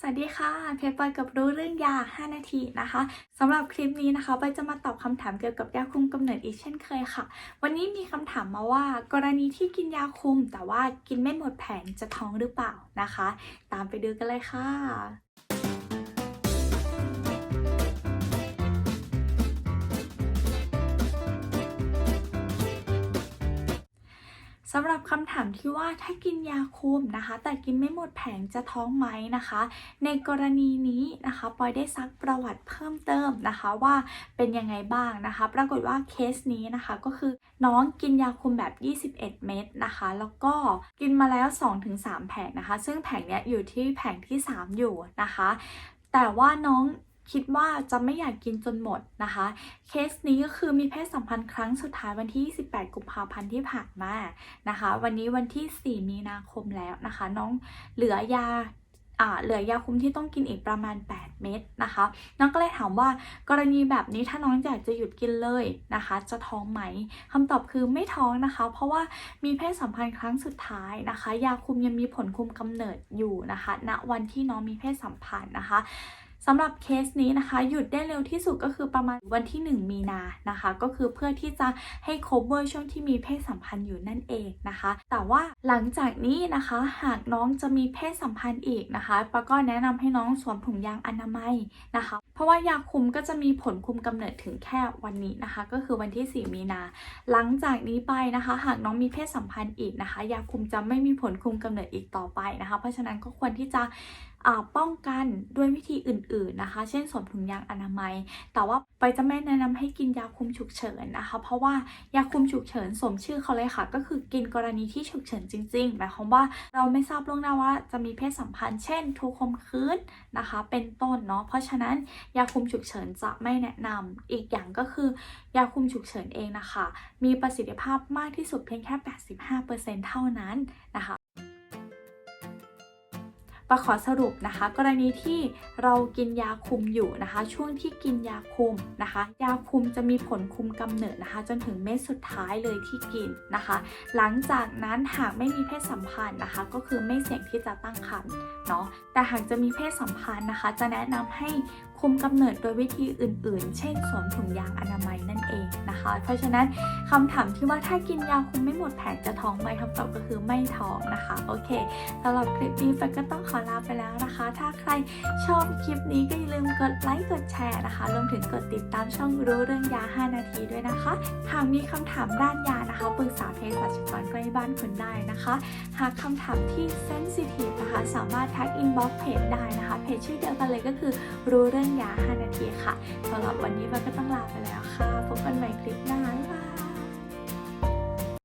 สวัสดีค่ะ เพจปอยกับรู้เรื่องยา 5 นาทีนะคะสำหรับคลิปนี้นะคะปอยจะมาตอบคำถามเกี่ยวกับยาคุมกำเนิดอีกเช่นเคยค่ะ วันนี้มีคำถามมาว่า กรณีที่กินยาคุม แต่ว่ากินไม่หมดแผงจะท้องหรือเปล่านะคะ ตามไปดูกันเลยค่ะำหรับคำถามที่ว่าถ้ากินยาคุมนะคะ แต่กินไม่หมดแผงจะท้องไหมนะคะ ในกรณีนี้นะคะปอยได้ซักประวัติเพิ่มเติมนะคะว่าเป็นยังไงบ้างนะคะ ปรากฏว่าเคสนี้นะคะก็คือน้องกินยาคุมแบบ 21 เม็ดนะคะ แล้วก็กินมาแล้ว 2-3 แผงนะคะ ซึ่งแผงเนี้ยอยู่ที่แผงที่ 3 อยู่นะคะ แต่ว่าน้อง คิดว่าจะไม่อยากกินจนหมดนะคะ เคสนี้ก็คือมีเพศสัมพันธ์ครั้งสุดท้ายวันที่28กุมภาพันธ์ที่ผ่านมานะคะ วันนี้วันที่ 4 มีนาคมแล้วนะคะ น้องเหลือยาอ่าเหลือยาคุมที่ต้องกินอีกประมาณ 8 เม็ดนะคะ น้องก็เลยถามว่ากรณีแบบนี้ถ้าน้องอยากจะหยุดกินเลยนะคะ จะท้องไหมคำตอบคือไม่ท้องนะคะ เพราะว่ามีเพศสัมพันธ์ครั้งสุดท้ายนะคะ ยาคุมยังมีผลคุมกำเนิดอยู่นะคะ ณวันที่น้องมีเพศสัมพันธ์นะคะ สำหรับเคสนี้นะคะ หยุดได้เร็วที่สุดก็คือประมาณวันที่ 1 มีนานะคะ ก็คือเพื่อที่จะให้ cover ช่วงที่มีเพศสัมพันธ์อยู่นั่นเองนะคะ แต่ว่าหลังจากนี้นะคะ หากน้องจะมีเพศสัมพันธ์อีกนะคะปาก็แนะนำให้น้องสวมถุงยางอนามัยนะคะ เพราะว่ายาคุมก็จะมีผลคุมกำเนิดถึงแค่วันนี้นะคะ ก็คือวันที่ 4 มีนา หลังจากนี้ไปนะคะ หากน้องมีเพศสัมพันธ์อีกนะคะ ยาคุมจะไม่มีผลคุมกำเนิดอีกต่อไปนะคะ เพราะฉะนั้นก็ควรที่จะ ป้องกันด้วยวิธีอื่นๆนะคะ เช่นสวมถุงยางอนามัย แต่ว่าไปจะไม่แนะนำให้กินยาคุมฉุกเฉินนะคะ เพราะว่ายาคุมฉุกเฉินสมชื่อเขาเลยค่ะ ก็คือกินกรณีที่ฉุกเฉินจริงๆหมายความว่าเราไม่ทราบล่วงหน้าว่าจะมีเพศสัมพันธ์เช่นถูกคมคืนนะคะ เป็นต้นเนาะเพราะฉะนั้นยาคุมฉุกเฉินจะไม่แนะนำอีกอย่างก็คือยาคุมฉุกเฉินเองนะคะ มีประสิทธิภาพมากที่สุดเพียงแค่ 85%เท่านั้นนะคะ ปาขอสรุปนะคะ กรณีที่เรากินยาคุมอยู่นะคะ ช่วงที่กินยาคุมนะคะ ยาคุมจะมีผลคุมกำเนิดนะคะ จนถึงเม็ดสุดท้ายเลยที่กินนะคะ หลังจากนั้นหากไม่มีเพศสัมพันธ์นะคะ ก็คือไม่เสี่ยงที่จะตั้งครรภ์เนาะแต่หากจะมีเพศสัมพันธ์นะคะ จะแนะนำให้ คุมกำเนิดโดยวิธีอื่น ๆ เช่นสวมถุงยางอนามัยนั่นเองนะคะ เพราะฉะนั้นคำถามที่ว่าถ้ากินยาคุมไม่หมดแผงจะท้องไหมคำตอบก็คือไม่ท้องนะคะ โอเคสำหรับคลิปนี้แฟนก็ต้องขอลาไปแล้วนะคะ ถ้าใครชอบคลิปนี้ก็อย่าลืมกดไลค์กดแชร์นะคะรวมถึงกดติดตามช่องรู้เรื่องยา 5 นาทีด้วยนะคะหากมีคำถามด้านยานะคะปรึกษาเภสัชกรใกล้บ้านคุณได้นะคะ หากคำถามที่เซนซิที สามารถทักอินบ็อกเพจได้นะคะ เพจชื่อเดียวกันเลยก็คือรู้เรื่องยา 5 นาทีค่ะสำหรับวันนี้เราก็ต้องลาไปแล้วค่ะ พบกันใหม่คลิปหน้า